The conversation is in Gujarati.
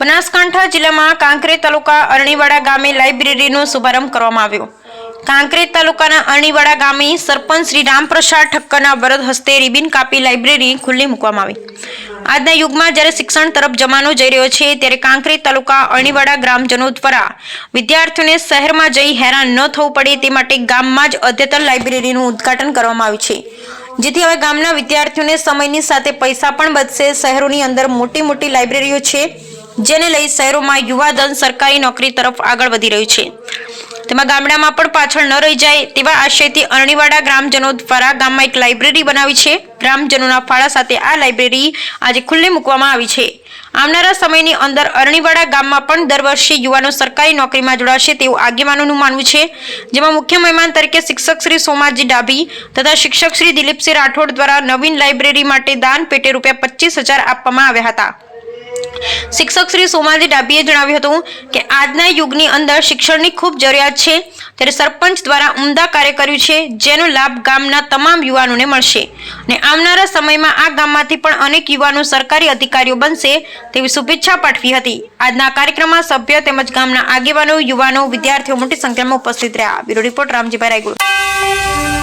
બનાસકાંઠા જિલ્લામાં કાંકરેજ તાલુકા અરણીવાડા ગામે લાઇબ્રેરીનો શુભારંભ કરવામાં આવ્યો. કાંકરેજ તાલુકાના અરણીવાડા ગામે સરપંચ શ્રી રામપ્રસાદ ઠક્કરના વરદ હસ્તે રિબિન કાપી લાઇબ્રેરી ખુલ્લી મૂકવામાં આવી. આજના યુગમાં જ્યારે શિક્ષણ તરફ જમાનો જઈ રહ્યો છે, ત્યારે કાંકરેજ તાલુકા અરણીવાડા ગ્રામજનો દ્વારા વિદ્યાર્થીઓને શહેરમાં જઈ હેરાન ન થવું પડે તે માટે ગામમાં જ અદ્યતન લાઇબ્રેરીનું ઉદ્ઘાટન કરવામાં આવ્યું છે. જેથી હવે ગામના વિદ્યાર્થીઓને સમયની સાથે પૈસા પણ બચશે. શહેરોની અંદર મોટી મોટી લાઇબ્રેરીઓ છે. જેને લઈ શહેરોમાં યુવાધન સરકારી નોકરી તરફ આગળ વધી રહ્યું છે. તેમાં ગામડામાં પણ પાછળ ન રહી જાય તેવા આશયથી અરણીવાડા ગ્રામજનો દ્વારા ગામમાં એક લાઇબ્રેરી બનાવી છે. ગ્રામજનોના ફાળા સાથે આ લાઇબ્રેરી આજે ખુલ્લી મૂકવામાં આવી છે. આવનારા સમયની અંદર અરણીવાડા ગામમાં પણ દર વર્ષે યુવાનો સરકારી નોકરીમાં જોડાશે તેવું આગેવાનોનું માનવું છે. જેમાં મુખ્ય મહેમાન તરીકે શિક્ષક શ્રી સોમાજી ડાભી તથા શિક્ષક શ્રી દિલીપસિંહ રાઠોડ દ્વારા નવીન લાઇબ્રેરી માટે દાન પેટે રૂપિયા પચીસ હજાર આપવામાં આવ્યા હતા. શિક્ષક શ્રી સોમાજી ડાબીએ જણાવ્યું હતું કે આજના યુગની અંદર શિક્ષણની ખૂબ જરૂરિયાત છે. ત્યારે સરપંચ દ્વારા ઉમદા કાર્ય કર્યું છે, જેનો લાભ ગામના તમામ યુવાનોને મળશે. અને આવનારા સમયમાં આ ગામમાંથી પણ અનેક યુવાનો સરકારી અધિકારીઓ બનશે તેવી શુભેચ્છા પાઠવી હતી. આજના કાર્યક્રમમાં સભ્ય તેમજ ગામના આગેવાનો, યુવાનો, વિદ્યાર્થીઓ મોટી સંખ્યામાં ઉપસ્થિત રહ્યા. Bureau report Ramjibhai રાયગુડ